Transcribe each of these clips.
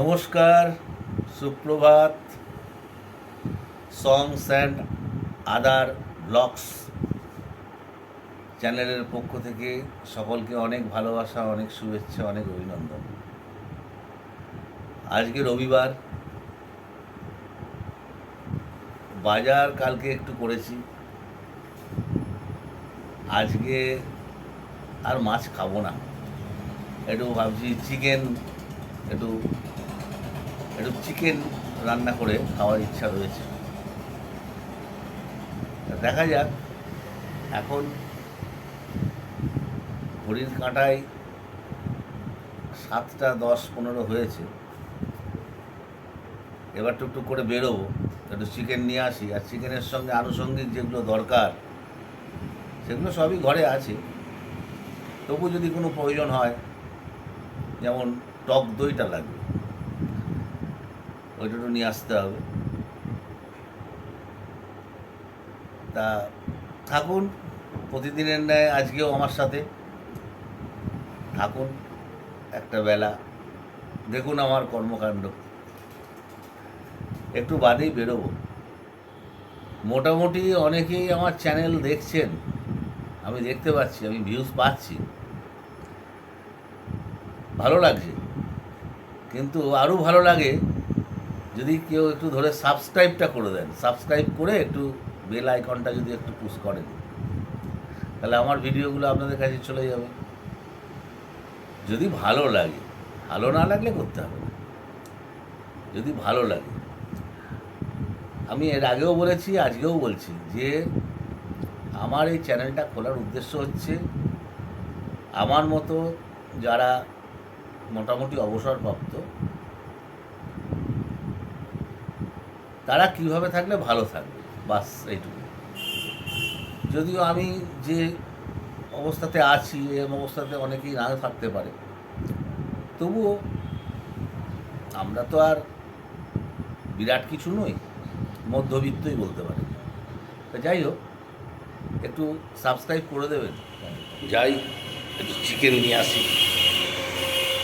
নমস্কার, সুপ্রভাত সংস and other blogs চ্যানেলের পক্ষ থেকে সকলকে অনেক ভালোবাসা, অনেক শুভেচ্ছা, অনেক অভিনন্দন। আজকে রবিবার। বাজার কালকে একটু করেছি। আজকে আর মাছ খাব না। একটু ভাবছি চিকেন একটু একটু চিকেন রান্না করে খাওয়ার ইচ্ছা রয়েছে। দেখা যাক, এখন ঘড়ির কাঁটায় সাতটা দশ পনেরো হয়েছে। এবার টুকটুক করে বেরোবো, একটু চিকেন নিয়ে আসি। আর চিকেনের সঙ্গে আনুষঙ্গিক যেগুলো দরকার, সেগুলো সবই ঘরে আছে। তবু যদি কোনো প্রয়োজন হয়, যেমন টক দইটা লাগবে ওইটা একটু নিয়ে আসতে হবে। তা থাকুন, প্রতিদিনের ন্যায় আজকেও আমার সাথে। থাকুন, একটা বেলা। দেখুন আমার কর্মকাণ্ড। একটু বাদেই বেরোবো। মোটামুটি অনেকেই আমার চ্যানেল দেখছেন। আমি দেখতে পাচ্ছি, আমি ভিউজ পাচ্ছি। ভালো লাগছে। কিন্তু আরও ভালো লাগে যদি কেউ একটু ধরে সাবস্ক্রাইবটা করে দেন সাবস্ক্রাইব করে একটু বেল আইকনটা যদি একটু পুশ করেন, তাহলে আমার ভিডিওগুলো আপনাদের কাছে চলে যাবে। যদি ভালো লাগে, ভালো না লাগলে করতে হবে যদি ভালো লাগে, আমি এর আগেও বলেছি, আজকেও বলছি যে আমার এই চ্যানেলটা খোলার উদ্দেশ্য হচ্ছে, আমার মতো যারা মোটামুটি অবসরপ্রাপ্ত তারা কীভাবে থাকলে ভালো থাকবে। বাস, এইটুকু। যদিও আমি যে অবস্থাতে আছি এই অবস্থাতে অনেকেই না থাকতে পারে। তবুও আমরা তো আর বিরাট কিছু নই, মধ্যবিত্তই বলতে পারি। তা যাই হোক, একটু সাবস্ক্রাইব করে দেবেন। যাই, একটু চিকেন নিয়ে আসি।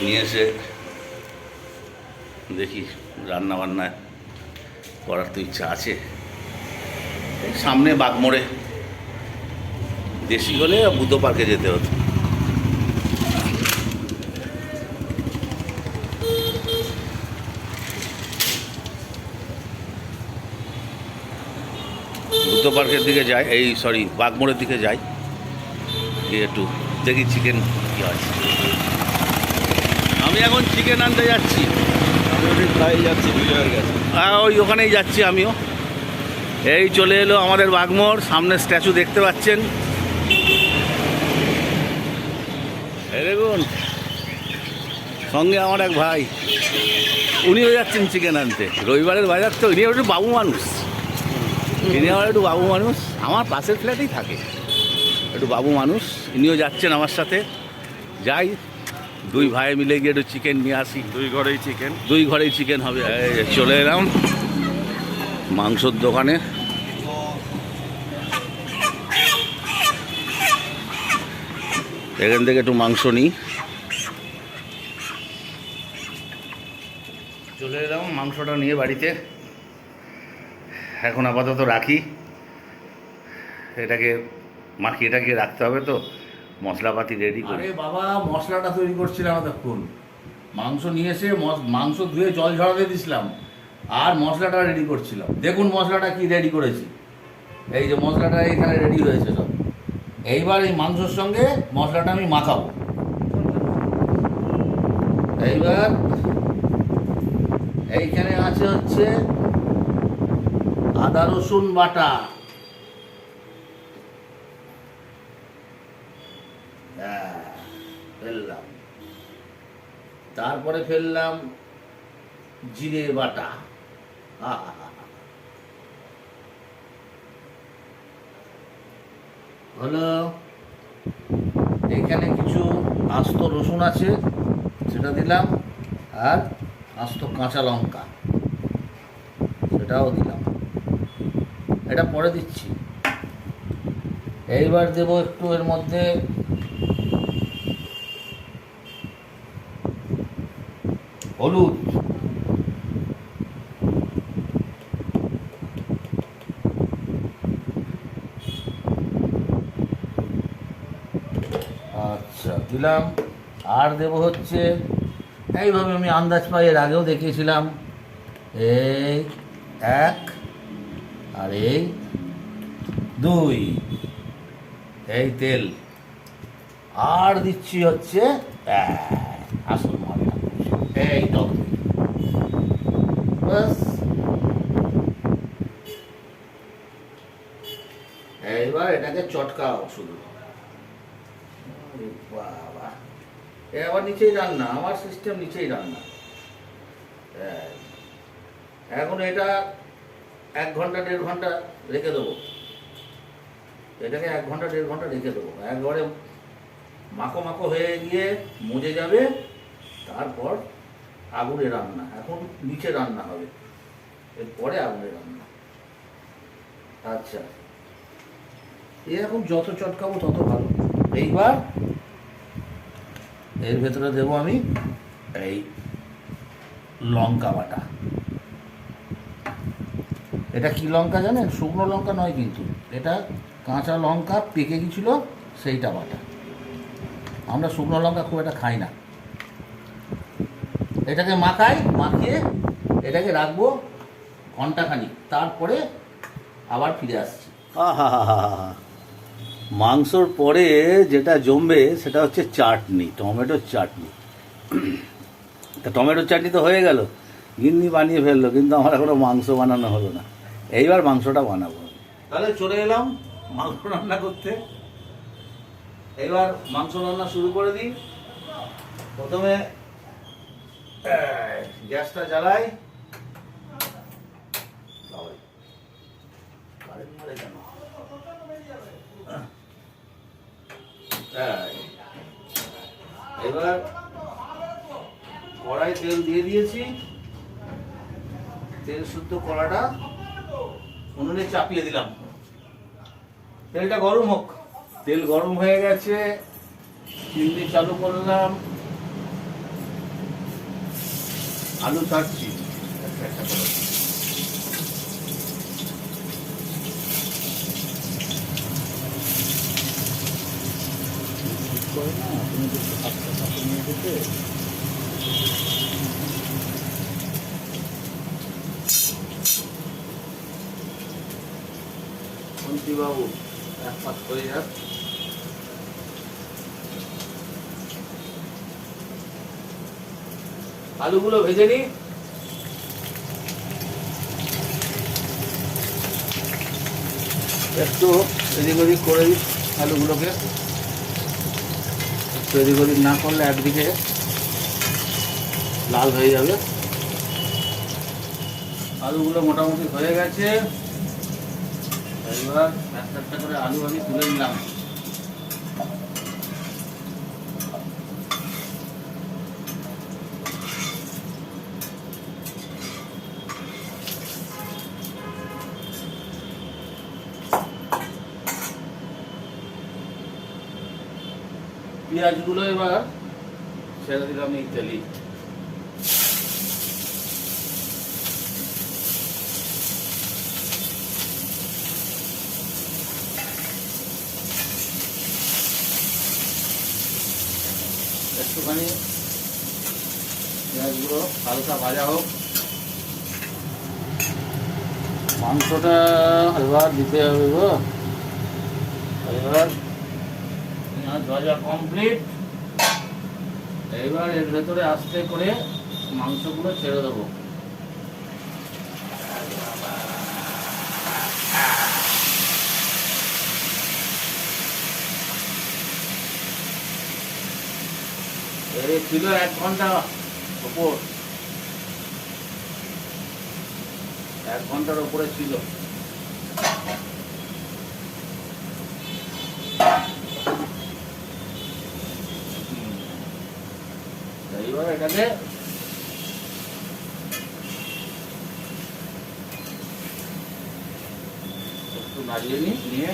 নিয়ে এসে দেখি রান্না বান্না করার তো ইচ্ছা আছে। সামনে বাগমোড়ে দেশি হলে বুদ্ধ পার্কে যেতে হতো। বুদ্ধ পার্কের দিকে যাই এই সরি বাগমোড়ের দিকে যাই একটু দেখি চিকেন কী আছে আমি এখন চিকেন আনতে যাচ্ছি। যাচ্ছি হয়ে ওই ওখানেই যাচ্ছি আমিও। এই চলে এলো আমাদের বাগমোড় সামনে স্ট্যাচু দেখতে পাচ্ছেন। দেখুন সঙ্গে আমার এক ভাই। উনিও যাচ্ছেন চিকেন আনতে। রবিবারের বাজার তো ইনি একটু বাবু মানুষ। ইনি আমার একটু বাবু মানুষ। আমার পাশের ফ্ল্যাটেই থাকে। একটু বাবু মানুষ। ইনিও যাচ্ছেন আমার সাথে। যাই দুই ভাই মিলে গিয়ে একটু চিকেন নিয়ে আসি। দুই ঘরেই চিকেন দুই ঘরেই চিকেন হবে। চলে এলাম মাংসর দোকানে। এখান থেকে একটু মাংস নিই। চলে এলাম মাংসটা নিয়ে বাড়িতে। এখন আপাতত রাখি। এটাকে মাখিয়ে এটাকে রাখতে হবে তো। মশলাপাতি রেডি করে। বাবা, মশলাটা তৈরি করছিলাম এতক্ষণ মাংস নিয়ে এসে মস- মাংস ধুয়ে জল ঝরাতে দিছিলাম। আর মশলাটা রেডি করছিলাম। দেখুন মশলাটা কি রেডি করেছি। এই যে মশলাটা এখানে রেডি হয়েছে সব। এইবার এই মাংসর সঙ্গে মশলাটা আমি মাখাবো। এইবার এইখানে আছে হচ্ছে আদা রসুন বাটা হ্যাঁ, ফেললাম তারপরে ফেললাম জিরে বাটা! হলো, এখানে কিছু আস্ত রসুন আছে, সেটা দিলাম, আর আস্ত কাঁচা লঙ্কা, সেটাও দিলাম। এটা পরে দিচ্ছি। এইবার দেবো একটু এর মধ্যে হলুদ। আচ্ছা দিলাম। আর দেব হচ্ছে, এইভাবে আমি আন্দাজ পাই, এর আগেও দেখিয়েছিলাম। এই এক আর এই দুই। এই তেল। আর দিচ্ছি হচ্ছে আসল ময়দা এই এটাকে চটকাও শুধু। বাবা। এ আবার নিচেই রান্না, আমার সিস্টেম নিচেই রান্না। এই। এখন এটা এক ঘণ্টা, দেড় ঘণ্টা রেখে দেবো। এটাকে এক ঘণ্টা, দেড় ঘণ্টা রেখে দেবো। একবারে মাখো মাখো হয়ে গিয়ে মজে যাবে, তারপর আগুনে রান্না। এখন নিচে রান্না হবে। এরপরে আগুনে রান্না। আচ্ছা। এ এখন যত চটকাবো তত ভালো। এইবার এর ভেতরে দেবো আমি এই লঙ্কা বাটা। এটা কি লঙ্কা জানেন? শুকনো লঙ্কা নয় কিন্তু। এটা কাঁচা লঙ্কা পেকে গেছিল সেইটা বাটা। আমরা শুকনো লঙ্কা খুব একটা খাই না। এটাকে মাখাই, মাখিয়ে এটাকে রাখব ঘন্টাখানিক। তারপরে আবার ফিরে আসছি। আহাহাহাহা। মাংসর পরে যেটা জমবে সেটা হচ্ছে চাটনি টমেটোর চাটনি। তা টমেটোর চাটনি তো হয়ে গেল, গিন্নি বানিয়ে ফেলল, কিন্তু আমার এখনও মাংস বানানো হলো না। এইবার মাংসটা বানাবো তাহলে চলে এলাম মাংস রান্না করতে। এবার মাংস রান্না শুরু করে দিই। প্রথমে গ্যাসটা জ্বালাই বাবারে, কারেন্ট মারে কেন? এই, এবার কড়াই তেল দিয়ে দিয়েছি। তেল শুদ্ধ কড়াটা উনুনে চাপিয়ে দিলাম। তেলটা গরম হোক। তেল গরম হয়ে গেছে। চিমনি চালু করলাম। আলু ছাড়ছি। একটা একটা করে। মন্ত্রী বাবু এক পাত করে যাক। আলুগুলো ভেজে নি। একটু এদিক ওদিক করে দিই আলুগুলোকে। এদিক ওদিক না করলে একদিকে লাল হয়ে যাবে। আলুগুলো মোটামুটি হয়ে গেছে। এবার একটা করে আলু আমি তুলে নিলাম। পেঁয়াজগুলো এবার ছেড়ে দিলাম এই তেলি একটুখানি পেঁয়াজগুলো হালকা ভাজা হোক। মাংসটা এবার দিতে হবে গো। এবার পেঁয়াজ ভাজা কমপ্লিট এবার এর ভেতরে আস্তে করে মাংসগুলো ছেড়ে দেবো। ছিল এক ঘণ্টা উপর এক ঘণ্টার উপরে ছিল। এটাকে একটু নাড়িয়ে নিই, নিয়ে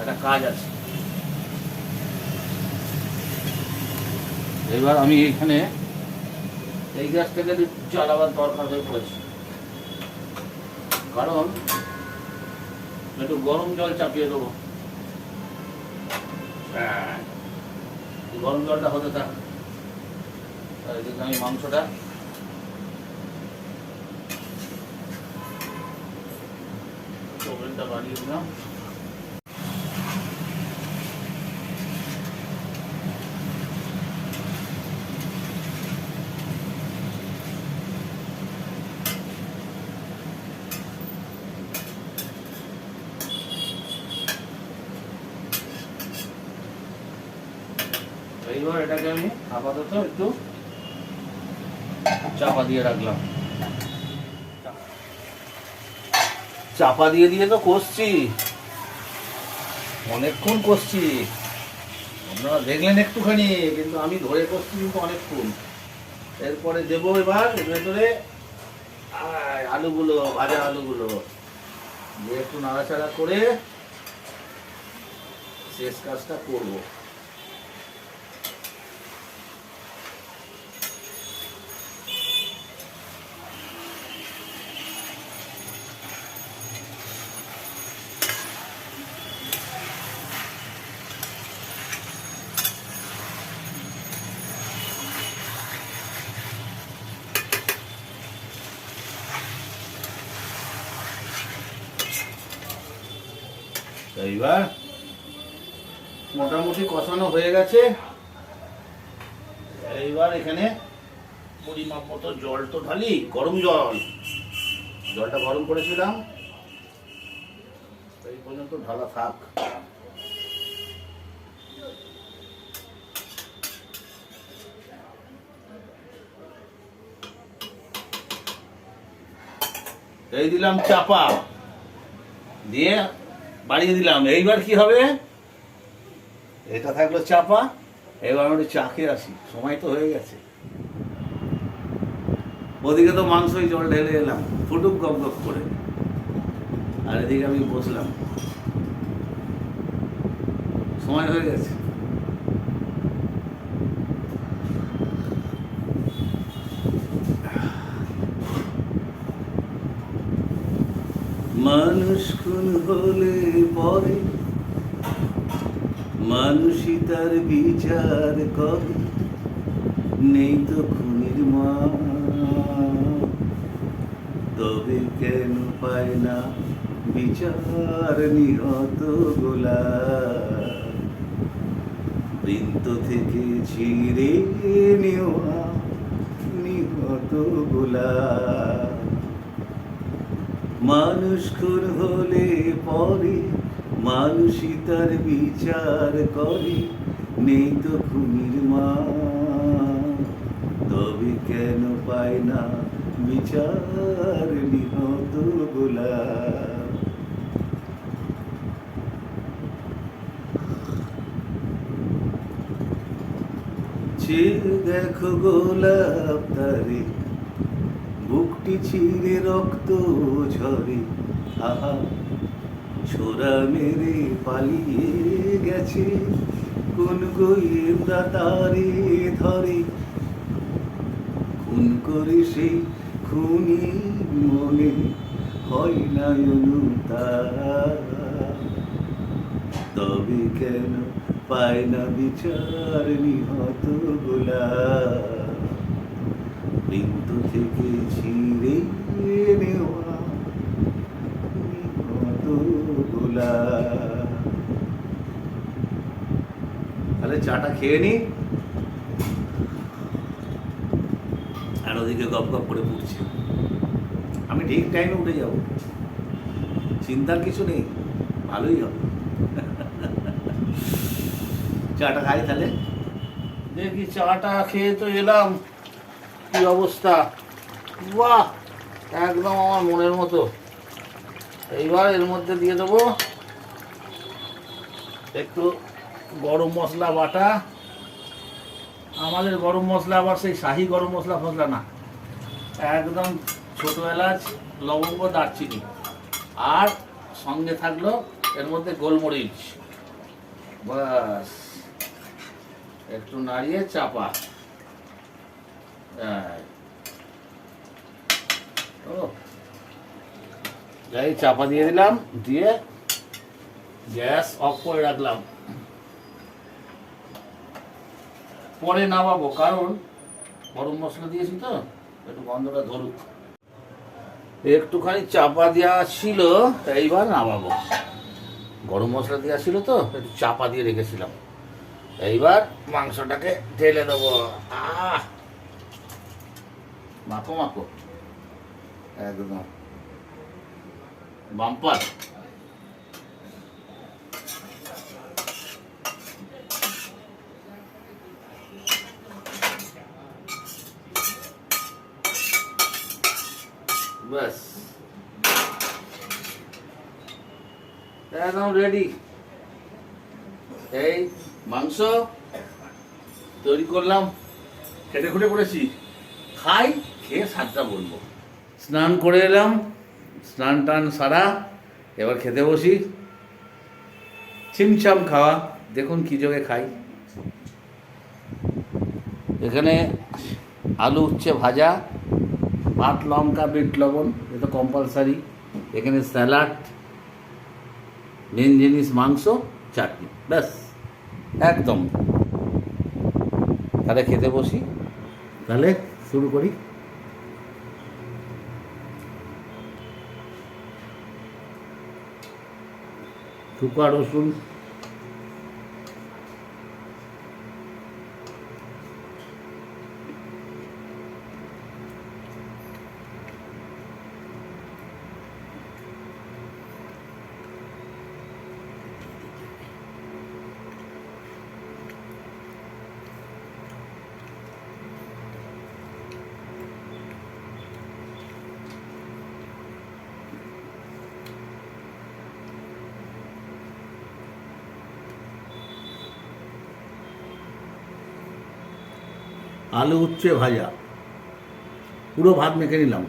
একটা কাজ আছে এবার আমি এখানে এই গ্যাস থেকে জ্বালাবার দরকার হয়ে পড়েছে, কারণ একটু গরম জল চাপিয়ে দেবো হ্যাঁ। গরম জলটা হতে থাক আমি মাংসটা। বাড়িয়ে দিলাম। এইবার এটাকে আমি আপাতত একটু চাপা দিয়ে রাখলাম। চাপা দিয়ে দিয়ে তো কষছি। অনেকক্ষণ কষছি। আপনারা দেখলেন একটুখানি, কিন্তু আমি ধরে কষছি কিন্তু অনেকক্ষণ। এরপরে দেবো এবার এর ভেতরে আলুগুলো, ভাজা আলুগুলো। দিয়ে একটু নাড়াচাড়া করে শেষ কাজটা করব। এইবার মোটামুটি কষানো হয়ে গেছে। এইবার এখানে পরিমাপ মতো জল তো ঢালি, গরম জল। জলটা গরম করেছিলাম। এই পর্যন্ত ঢালা থাক। এই দিলাম চাপা। দিয়ে বাড়িয়ে দিলাম। এইবার কি হবে? এটা থাকল চাপা, এবার আমি একটু চা খেয়ে আসি। সময় তো হয়ে গেছে। ওদিকে তো মাংসই জল ঢেলে এলাম, ফুটুক গপ গপ করে। আর এদিকে আমি বসলাম। সময় হয়ে গেছে। মানুষ খুন হলে পরে? মানুষই তার বিচার করে। নেই তো খুনির মা তবে কেন পায় না বিচার নিহত গোলা বৃন্ত থেকে ছিঁড়ে নেওয়া নিহত গোলা মানুষ খুন হলে পরে, মানুষই তার বিচার করে। নেই তো খুনির মা, তবে কেন পায় না বিচার নিহত গোলা দেখো গোলাপ তারে বুকটি ছিঁড়ে রক্ত ঝরে। আহা, ছোড়া মেরে পালিয়ে গেছে। কোন গোয়েন্দা তারে ধরে। খুন করে সেই খুনি মনে হয় না তবে কেন পায় না বিচার নিহত গোলা মৃত্যু থেকে ছিঁড়ে নেওয়া। তাহলে চাটা খেয়ে নি। আর ওদিকে গপ গপ করে পড়ছে। আমি ঠিক টাইমে উঠে যাব। চিন্তার কিছু নেই, ভালোই হবে। চাটা খাই তাহলে? দেখি চাটা খেয়ে তো এলাম। কি অবস্থা? বাহ, একদম আমার মনের মতো। এইবার এর মধ্যে দিয়ে দেবো একটু গরম মশলা বাটা। আমাদের গরম মশলা আবার সেই শাহি গরম মশলা ফসলা না। একদম ছোট এলাচ, লবঙ্গ, দারচিনি। আর সঙ্গে থাকল এর মধ্যে গোলমরিচ। বাস, একটু নাড়িয়ে চাপা। যাই, চাপা দিয়ে দিলাম, দিয়ে গ্যাস অফ করে রাখলাম। পরে নামাবো, কারণ গরম মশলা দিয়েছি তো, একটু গন্ধটা ধরুক। একটুখানি চাপা দেওয়া ছিল এইবার নামাবো। গরম মশলা দেওয়া ছিল তো, একটু চাপা দিয়ে রেখেছিলাম। এইবার মাংসটাকে ঢেলে দেবো। আহ! মাখো মাখো একদম। বাম্পার। ব্যাস। একদম রেডি এই মাংস তৈরি করলাম। খেটে খুঁটে করেছি খাই। খেয়ে সাতটা বলব। স্নান করে এলাম, স্নান টান সারা, এবার খেতে বসি। ছিমছাম খাওয়া, দেখুন কী যোগে খাই। এখানে আলু উচ্ছে ভাজা ভাত লঙ্কা, বিট লবণ, এ তো কম্পালসারি এখানে স্যালাড, মেন জিনিস মাংস, চাটনি, ব্যাস, একদম। তাহলে খেতে বসি। তাহলে শুরু করি। तुकाडोसून আলু উচ্ছে ভাজা। পুরো ভাত মেখে নিলাম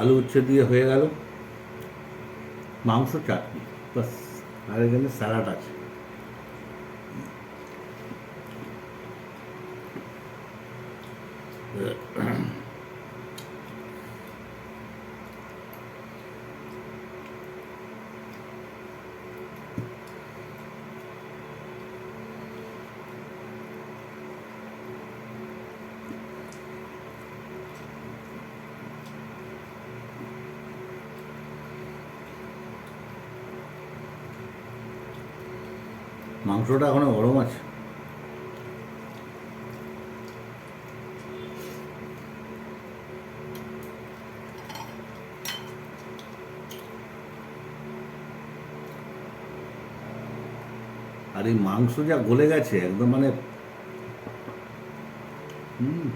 আলু উচ্ছে দিয়ে হয়ে গেল। মাংস চাটনি বাস। আর এখানে স্যালাড আছে। মাংসটা এখনও গরম আছে। আর এই মাংস যা গলে গেছে একদম মানে হুম।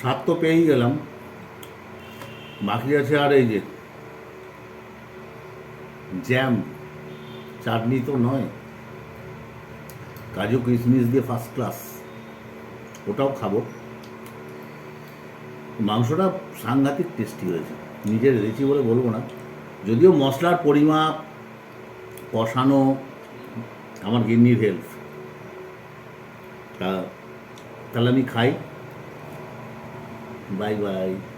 স্বাদ তো পেয়েই গেলাম। বাকি আছে আর এই যে জ্যাম চাটনি তো নয়। কাজু কিশমিশ দিয়ে ফার্স্ট ক্লাস ওটাও খাব। মাংসটা সাংঘাতিক টেস্টি হয়েছে, নিজের রেচি বলে বলব না। যদিও মশলার পরিমাপ, কষানো, আমার গিন্নির হেল্প তা, তাহলে আমি খাই। 拜拜